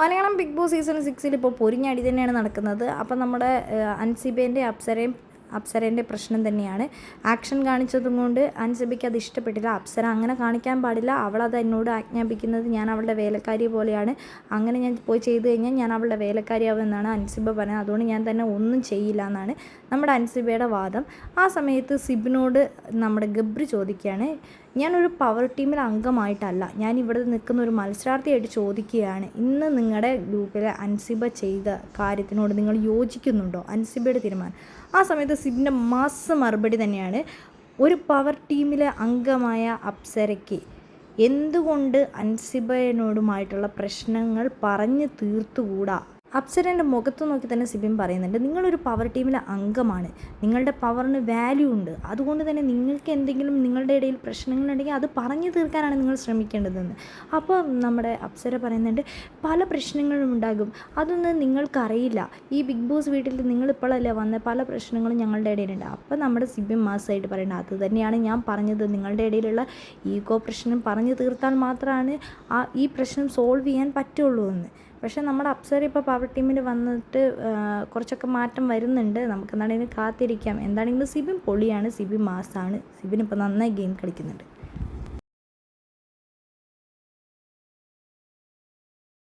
Malayalam big boss season സിക്സിൽ ഇപ്പോൾ പൊരിഞ്ഞടി തന്നെയാണ് നടക്കുന്നത്. അപ്പം നമ്മുടെ അൻസിബേന്റെ അപ്സരയും അപ്സരേന്റെ പ്രശ്നം തന്നെയാണ്. ആക്ഷൻ കാണിച്ചതും കൊണ്ട് അൻസിബയ്ക്ക് അത് ഇഷ്ടപ്പെട്ടില്ല. അപ്സര അങ്ങനെ കാണിക്കാൻ പാടില്ല. അവളത് എന്നോട് ആജ്ഞാപിക്കുന്നത് ഞാൻ അവളുടെ വേലക്കാരി പോലെയാണ്. അങ്ങനെ ഞാൻ പോയി ചെയ്തു കഴിഞ്ഞാൽ ഞാൻ അവളുടെ വേലക്കാരിയാവുമെന്നാണ് അൻസിബ പറഞ്ഞത്. അതുകൊണ്ട് ഞാൻ തന്നെ ഒന്നും ചെയ്യില്ല എന്നാണ് നമ്മുടെ അൻസിബയുടെ വാദം. ആ സമയത്ത് സിബിനോട് നമ്മുടെ ഗബ്രി ചോദിക്കുകയാണ് ഞാനൊരു പവർ ടീമിലെ അംഗമായിട്ടല്ല. ഞാൻ ഇവിടെ നിൽക്കുന്ന ഒരു മത്സരാർത്ഥിയായിട്ട് ചോദിക്കുകയാണ് ഇന്ന് നിങ്ങളുടെ ഗ്രൂപ്പിലെ അൻസിബ ചെയ്ത കാര്യത്തിനോട് നിങ്ങൾ യോജിക്കുന്നുണ്ടോ? അൻസിബയുടെ തീരുമാനം. ആ സമയത്ത് സിബിന്റെ മാസ മറുപടി തന്നെയാണ് ഒരു പവർ ടീമിലെ അംഗമായ അപ്സരയ്ക്ക് എന്തുകൊണ്ട് അൻസിബയനോടുമായിട്ടുള്ള പ്രശ്നങ്ങൾ പറഞ്ഞു തീർത്തുകൂടാ? അപ്സരന്റെ മുഖത്ത് നോക്കി തന്നെ സിബിം പറയുന്നുണ്ട് നിങ്ങളൊരു പവർ ടീമിലെ അംഗമാണ്. നിങ്ങളുടെ പവറിന് വാല്യൂ ഉണ്ട്. അതുകൊണ്ട് തന്നെ നിങ്ങൾക്ക് എന്തെങ്കിലും നിങ്ങളുടെ ഇടയിൽ പ്രശ്നങ്ങളുണ്ടെങ്കിൽ അത് പറഞ്ഞു തീർക്കാനാണ് നിങ്ങൾ ശ്രമിക്കേണ്ടതെന്ന്. അപ്പോൾ നമ്മുടെ അപ്സര പറയുന്നുണ്ട് പല പ്രശ്നങ്ങളും ഉണ്ടാകും. അതൊന്നും നിങ്ങൾക്കറിയില്ല. ഈ ബിഗ് ബോസ് വീട്ടിൽ നിങ്ങളിപ്പോഴല്ലേ വന്ന പല പ്രശ്നങ്ങളും ഞങ്ങളുടെ ഇടയിലുണ്ട്. അപ്പോൾ നമ്മുടെ സിബിൻ മാസമായിട്ട് പറയുന്നത് അത് തന്നെയാണ് ഞാൻ പറഞ്ഞത്. നിങ്ങളുടെ ഇടയിലുള്ള ഈഗോ പ്രശ്നം പറഞ്ഞു തീർത്താൽ മാത്രമാണ് ആ ഈ പ്രശ്നം സോൾവ് ചെയ്യാൻ പറ്റുള്ളൂ എന്ന്. പക്ഷേ നമ്മുടെ അപ്സര ഇപ്പോൾ പവർ ടീമിൽ വന്നിട്ട് കുറച്ചൊക്കെ മാറ്റം വരുന്നുണ്ട്. നമുക്ക് എന്താണെങ്കിലും കാത്തിരിക്കാം. എന്താണെങ്കിലും സിബിൻ പൊളിയാണ് സിബിൻ മാസാണ്. സിബിൻ ഇപ്പോൾ നന്നായി ഗെയിം കളിക്കുന്നുണ്ട്.